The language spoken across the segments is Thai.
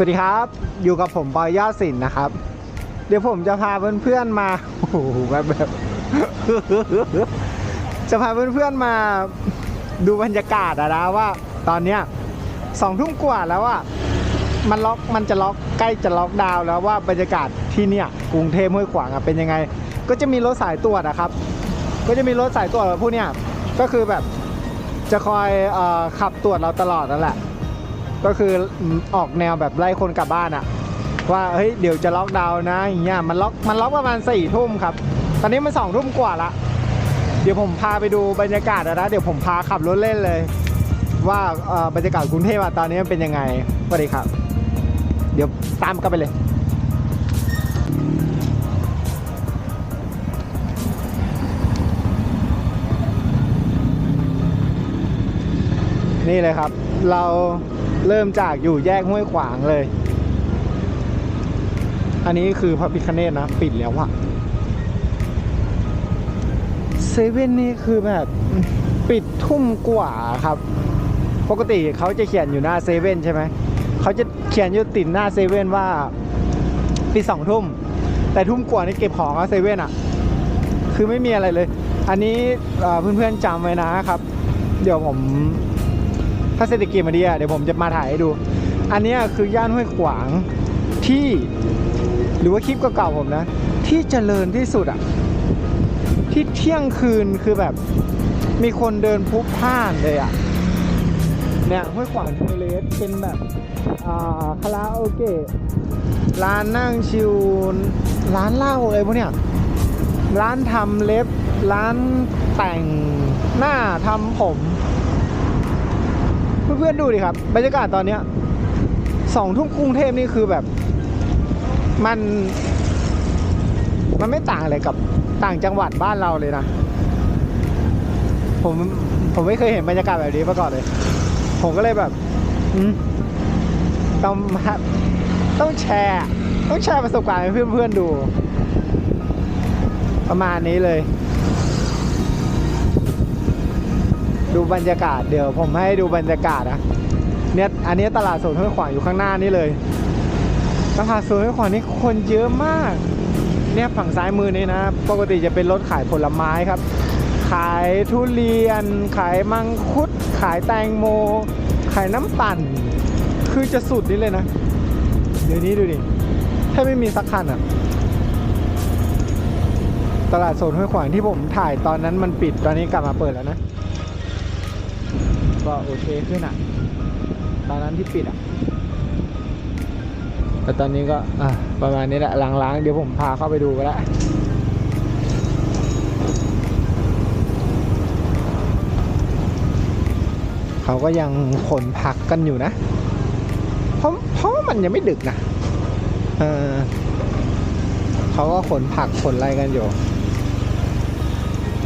สวัสดีครับ อยู่กับผมปอยยอดสินนะครับ เดี๋ยวผมจะพาเพื่อนๆมาโอ้โหแบบแบบจะพาเพื่อนๆมาดูบรรยากาศอะนะว่า ตอนเนี้ยสองทุ่มกว่าแล้วอะมันล็อกมันจะล็อกใกล้จะล็อกดาวน์แล้วว่าบรรยากาศที่เนี่ยกรุงเทพห้วยขวางอะเป็นยังไง ก็จะมีรถสายตรวจอะครับ ก็จะมีรถสายตรวจพวกเนี้ยก็คือแบบจะคอยอขับตรวจเราตลอดนั่นแหละ ก็คือออกแนวแบบไล่คนกลับบ้านอะว่าเฮ้ยเดี๋ยวจะล็อกดาวน์นะอย่างเงี้ยมันล็อกมันล็อกประมาณสี่ทุ่มครับ ตอนนี้มันสองทุ่มกว่าละเดี๋ยวผมพาไปดูบรรยากาศนะเดี๋ยวผมพาขับรถเล่นเลย ว่าบรรยากาศกรุงเทพตอนนี้มันเป็นยังไงสวัสดีครับ เดี๋ยวตามกันไปเลยนี่เลยครับ เรา เริ่มจากอยู่แยกห้วยขวางเลย อันนี้คือพระพิคเนตนะ ปิดแล้วอะเซเว่นนี่คือแบบปิดทุ่มกว่าครับ ปกติเขาจะเขียนอยู่หน้าเซเว่นใช่ไหม เขาจะเขียนอยู่ติดหน้าเซเว่นว่าปิดสองทุ่ม แต่ทุ่มกว่านี่เก็บของอะเซเว่นอะคือไม่มีอะไรเลย อันนี้เอ่อเพื่อนๆจำไว้นะครับ เดี๋ยวผม ถ้าเศรษฐกิจมาดีอะเดี๋ยวผมจะมาถ่ายให้ดู อันนี้คือย่านห้วยขวางที่ หรือว่าคลิปเก่าๆผมนะ ที่เจริญที่สุดอะ ที่เที่ยงคืนคือแบบ มีคนเดินพลุกพ่านเลยอะเนี่ยห้วยขวางเทเลสเป็นแบบอ่าคาราโอเกะร้านนั่งชิลร้านเหล้าอะไรพวกเนี้ยร้านทำเล็บ ร้านแต่งหน้าทำผม เพื่อนๆดูดิครับ บรรยากาศตอนเนี้ยสองทุ่มกรุงเทพนี่คือแบบ มัน มันไม่ต่างอะไรกับต่างจังหวัดบ้านเราเลยนะ ผมผมไม่เคยเห็นบรรยากาศแบบนี้มาก่อนเลย ผมก็เลยแบบต้องต้องแชร์ ต้องแชร์ประสบการณ์ให้เพื่อนๆดู ประมาณนี้เลย ดูบรรยากาศเดี๋ยวผมให้ดูบรรยากาศนะเนี่ยอันนี้ตลาดสดห้วยขวางอยู่ข้างหน้านี่เลยตลาดสดห้วยขวางนี่คนเยอะมาก เนี่ยฝั่งซ้ายมือนี่นะ ปกติจะเป็นรถขายผลไม้ครับ ขายทุเรียน ขายมังคุด ขายแตงโม ขายน้ำปั่น คือจะสุดนี่เลยนะ เดี๋ยวนี้ดูดิแทบไม่มีสักคันอะตลาดสดห้วยขวางที่ผมถ่ายตอนนั้นมันปิดตอนนี้กลับมาเปิดแล้วนะ ก็โอเคขึ้นอะ ตอนนั้นที่ปิดอะแต่ตอนนี้ก็ประมาณนี้แหละล้างๆ เดี๋ยวผมพาเข้าไปดูก็แล้วเขาก็ยังขนผักกันอยู่นะ เพราะเพราะว่ามันยังไม่ดึกนะ เออเขาก็ขนผักขนอะไรกันอยู่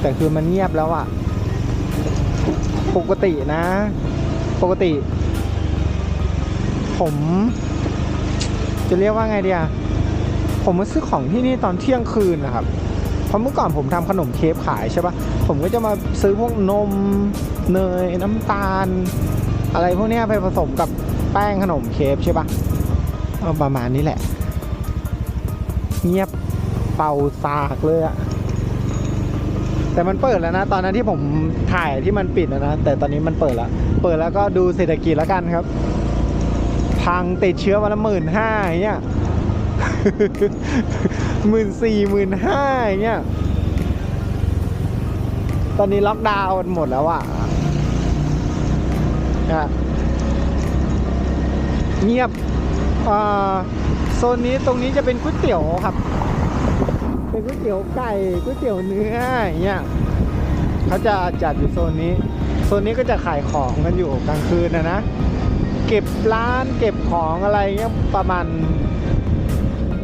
แต่คือมันเงียบแล้วอะ ปกตินะ ปกติ ผม จะเรียกว่าไงเดียผมมาซื้อของที่นี่ตอนเที่ยงคืนนะครับ เพราะเมื่อก่อนผมทำขนมเค้กขายใช่ปะผมก็จะมาซื้อพวกนมเนยน้ำตาล อะไรพวกนี้ไปผสมกับแป้งขนมเค้กใช่ปะประมาณนี้แหละ เงียบเป่าซากเลยอะ แต่มันเปิดแล้วนะ ตอนนั้นที่ผมถ่ายที่มันปิดนะนะ แต่ตอนนี้มันเปิดแล้ว เปิดแล้วก็ดูเศรษฐกิจแล้วกันครับ พังติดเชื้อวันละหมื่นห้าอย่างเงี้ยหมื่นสี่หมื่นห้าอย่างเงี้ย ตอนนี้ล็อกดาวน์หมดแล้วอะอะเงียบโซนนี้ตรงนี้จะเป็นก๋วยเตี๋ยวครับ เป็นก๋วยเตี๋ยวไก่ก๋วยเตี๋ยวเนื้ออย่างเงี้ยเขาจะจัดอยู่โซนนี้โซนนี้ก็จะขายของกันอยู่กลางคืนนะนะเก็บร้านเก็บของอะไรเงี้ยประมาณ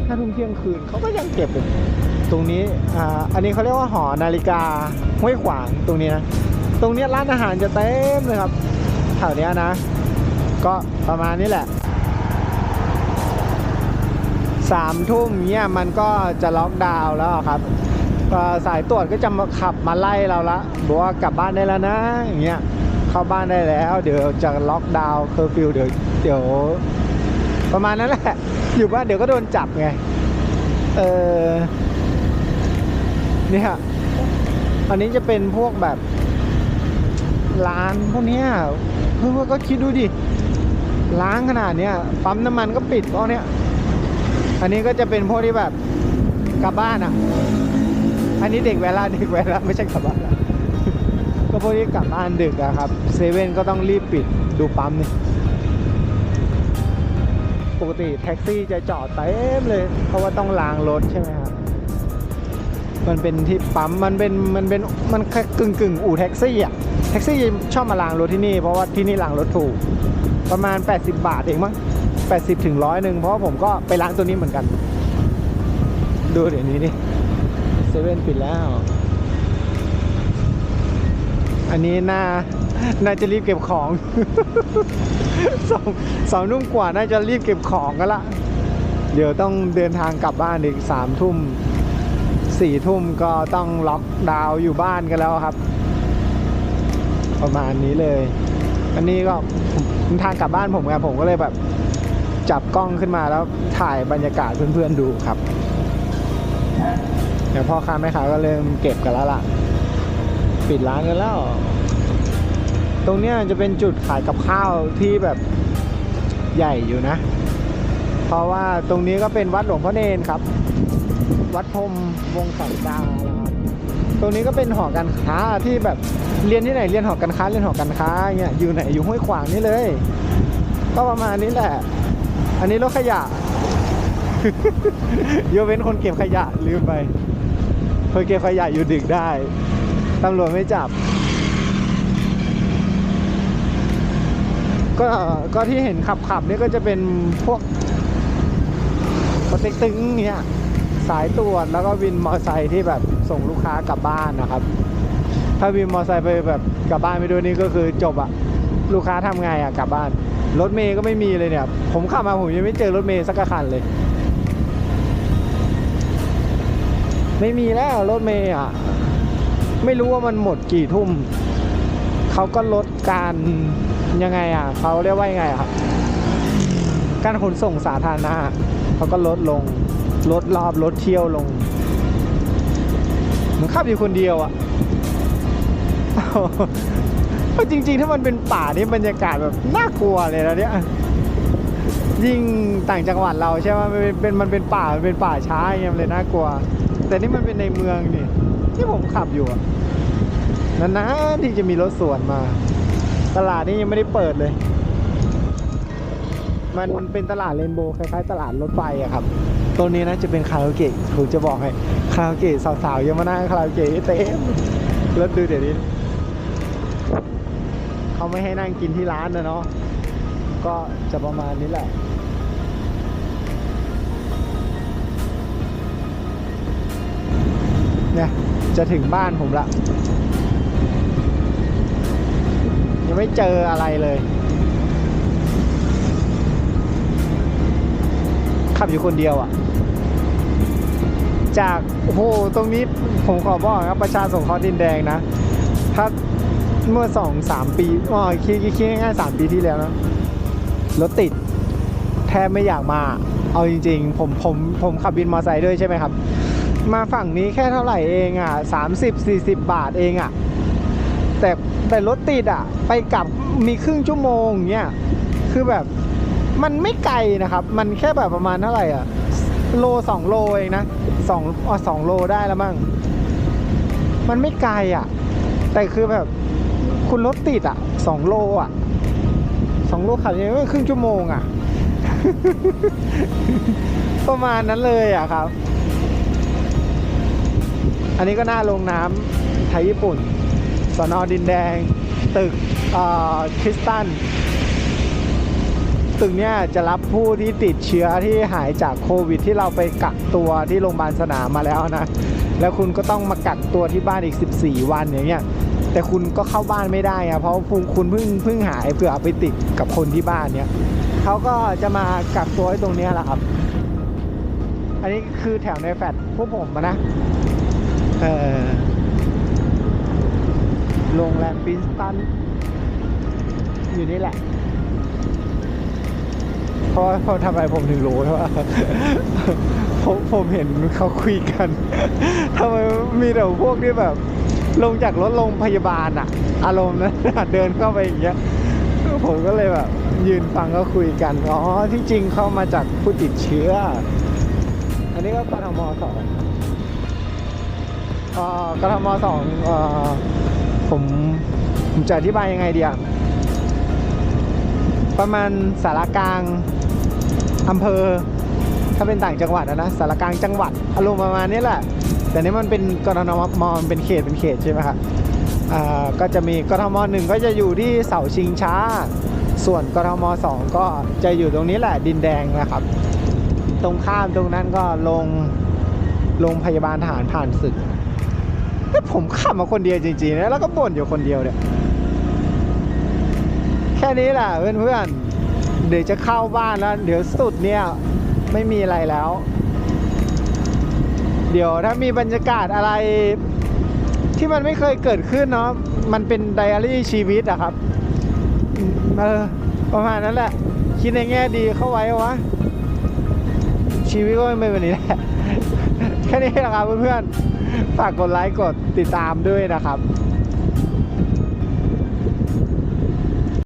ห้าทุ่มเที่ยงคืนเขาก็ยังเก็บอยู่ตรงนี้อ่าอันนี้เขาเรียกว่าหอนาฬิกาห้วยขวางตรงนี้นะตรงนี้ร้านอาหารจะเต็มเลยครับแถวนี้นะ ก็ประมาณนี้แหละ สามทุ่มเนี่ยมันก็จะล็อกดาวน์แล้วครับสายตรวจก็จะมาขับมาไล่เราละบอกว่ากลับบ้านได้แล้วนะอย่างเงี้ยเข้าบ้านได้แล้ว เดี๋ยวจะล็อกดาวน์เคอร์ฟิวเดี๋ยวเดี๋ยวประมาณนั้นแหละอยู่บ้านเดี๋ยวก็โดนจับไงเออเนี่ยอันนี้จะเป็นพวกแบบร้านพวกเนี้ยเพื่อก็คิดดูดิล้างขนาดเนี้ยปั๊มน้ำมันก็ปิดเพราะเนี้ย อันนี้ก็จะเป็นพวกที่แบบกลับบ้านอะ อันนี้เด็กเวลาเด็กเวลาไม่ใช่กลับบ้านก็พวกที่กลับบ้านดึกอะครับเซเว่นก็ต้องรีบปิดดูปั๊มนี่ปกติแท็กซี่จะจอดเต็มเลย เพราะว่าต้องล้างรถใช่ไหมครับมันเป็นที่ปั๊มมันเป็นมันเป็นมันแค่กึ่งกึ่งอู่แท็กซี่อะแท็กซี่ชอบมาล้างรถที่นี่เพราะว่าที่นี่ล้างรถถูก ประมาณ 80 บาทเองมั้ง 80ถึงร้อยหนึ่งเพราะผมก็ไปล้างตัวนี้เหมือนกัน ดูเดี๋ยวนี้ดิเซเว่นปิดแล้ว อันนี้น่าน่าจะรีบเก็บของสองสองทุ่มกว่าน่าจะรีบเก็บของกันละเดี๋ยวต้องเดินทางกลับบ้านอีกสามทุ่มสี่ทุ่มก็ต้องล็อกดาวอยู่บ้านกันแล้วครับ ประมาณนี้เลย อันนี้ก็ทางกลับบ้านผมไงผมก็เลยแบบ จับกล้องขึ้นมาแล้วถ่ายบรรยากาศเพื่อนๆดูครับ เดี๋ยวพ่อค้าแม่ค้าก็เริ่มเก็บกันแล้วล่ะ ปิดร้านกันแล้ว ตรงเนี้ยจะเป็นจุดขายกับข้าวที่แบบใหญ่อยู่นะ เพราะว่าตรงนี้ก็เป็นวัดหลวงพ่อเนนครับ วัดพรมวงศาดาตรงนี้ก็เป็นหอการค้าที่แบบเรียนที่ไหนเรียนหอการค้าเรียนหอการค้าเนี่ยอยู่ไหนอยู่ห้วยขวางนี่เลย ก็ประมาณนี้แหละ อันนี้รถขยะ ยกเว้นคนเก็บขยะลืมไป คนเก็บขยะอยู่ดึกได้ ตำรวจไม่จับ ก็ก็ที่เห็นขับขับนี่ก็จะเป็นพวกปเต็กตึงเนี่ยสายตรวจแล้วก็วินมอเตอร์ไซค์ที่แบบส่งลูกค้ากลับบ้านนะครับ ถ้าวินมอเตอร์ไซค์ไปแบบกลับบ้านไปด้วยนี่ก็คือจบอะลูกค้าทำไงอะกลับบ้าน รถเมย์ก็ไม่มีเลยเนี่ย ผมขับมาผมยังไม่เจอรถเมย์สักคันเลย ไม่มีแล้วรถเมย์อะ ไม่รู้ว่ามันหมดกี่ทุ่ม เขาก็ลดการยังไงอะ เขาเรียกว่ายังไงครับ การขนส่งสาธารณะเขาก็ลดลง ลดรอบลดเที่ยวลงผมขับอยู่คนเดียวอะ จริง ๆ ถ้ามันเป็นป่านี่บรรยากาศแบบน่ากลัวเลยนะเนี่ยยิ่งต่างจังหวัดเราใช่ไหมมันเป็นมันเป็นป่ามันเป็นป่าช้าอย่างเงี้ยเลยน่ากลัว แต่นี่มันเป็นในเมืองนี่ ที่ผมขับอยู่อะนานๆที่จะมีรถสวนมา ตลาดนี้ยังไม่ได้เปิดเลย มันเป็นตลาดเรนโบว์คล้ายๆ ตลาดรถไฟอะครับตรงนี้นะจะเป็นคาราโอเกะผมจะบอกให้คาราโอเกะสาวๆยังมานั่งคาราโอเกะเต็มแล้วดูเดี๋ยวนี้ ไม่ให้นั่งกินที่ร้านนะเนาะก็จะประมาณนี้แหละเนี่ยจะถึงบ้านผมละ ยังไม่เจออะไรเลย ขับอยู่คนเดียวอะ่ะ จาก โอ้โห ตรงนี้ผมขอบอกครับประชาสงเคราะห์ดินแดงนะ ถ้า เมื่อสองสามปีอ๋อคิดคิดง่ายๆสามปีที่แล้วนะรถติด แทบไม่อยากมา เอาจริง ๆ ผมผมผมขับบินมอเตอร์ไซค์ด้วยใช่ไหมครับ มาฝั่งนี้แค่เท่าไหร่เองอะสามสิบสี่สิบบาทเองอะ แต่แต่รถติดอะ ไปกลับมีครึ่งชั่วโมงเนี้ยคือแบบมันไม่ไกลนะครับ มันแค่แบบประมาณเท่าไหร่อะ โลสองโลเองนะสองอ๋อสองโลได้แล้วมั้งมันไม่ไกลอะ แต่คือแบบ คุณรถติดอะสองโลอะสองโลขับยังไม่ครึ่งชั่วโมงอะ ประมาณนั้นเลยอะครับ อันนี้ก็หน้าโรงน้ำไทยญี่ปุ่น สอนอดินแดง ตึกอ่อคริสตัน ตึกเนี้ยจะรับผู้ที่ติดเชื้อที่หายจากโควิด ที่เราไปกักตัวที่โรงพยาบาลสนามมาแล้วนะ แล้วคุณก็ต้องมากักตัวที่บ้านอีก 14 วันอย่างเงี้ย แต่คุณก็เข้าบ้านไม่ได้อะเพราะคุณคุณเพิ่งเพิ่งหายเผื่อเอาไปติดกับคนที่บ้านเนี้ยเขาก็จะมากักตัวไว้ตรงนี้แหละครับ อันนี้คือแถวในแฟลตพวกผมนะเออโรงแรมปินสตัน อยู่นี่แหละเพราะว่าเพราะทำไมผมถึงรู้เพราะว่าผมผมเห็นเขาคุยกันทำไมมีแต่พวกที่แบบ ลงจากรถโรงพยาบาลอะอารมณ์นะเดินเข้าไปอย่างเงี้ยผมก็เลยแบบยืนฟังก็คุยกัน อ๋อ ที่จริงเข้ามาจากผู้ติดเชื้อ อันนี้ก็กทมสองกทมสองออผมผมจะอธิบายยังไงเดีอะประมาณสารกลางอำเภอ ถ้าเป็นต่างจังหวัดนะสารกลางจังหวัดอารมณ์ประมาณนี้แหละ แต่นี่มันเป็นกรทมมันเป็นเขตเป็นเขตใช่ไหมครับอ่าก็จะมีกรทมหนึ่งก็จะอยู่ที่เสาชิงช้า ส่วนกรทมสองก็จะอยู่ตรงนี้แหละดินแดงนะครับ ตรงข้ามตรงนั้นก็ลงโรงพยาบาลทหารผ่านศึกแต่ผมขับมาคนเดียวจริงๆนะแล้วก็บ่นอยู่คนเดียวเนี่ยแค่นี้แหละเพื่อนๆเดี๋ยวจะเข้าบ้านแล้ว เดี๋ยวสุดเนี่ยไม่มีอะไรแล้ว เดี๋ยวถ้ามีบรรยากาศอะไร ที่มันไม่เคยเกิดขึ้นเนาะมันเป็นไดอารี่ชีวิตอะครับเออประมาณนั้นแหละ คิดในแง่ดีเข้าไว้วะ ชีวิตก็ไม่เป็นแบบนี้แหละแค่นี้แหละครับเพื่อนๆฝากกดไลค์กดติดตามด้วยนะครับ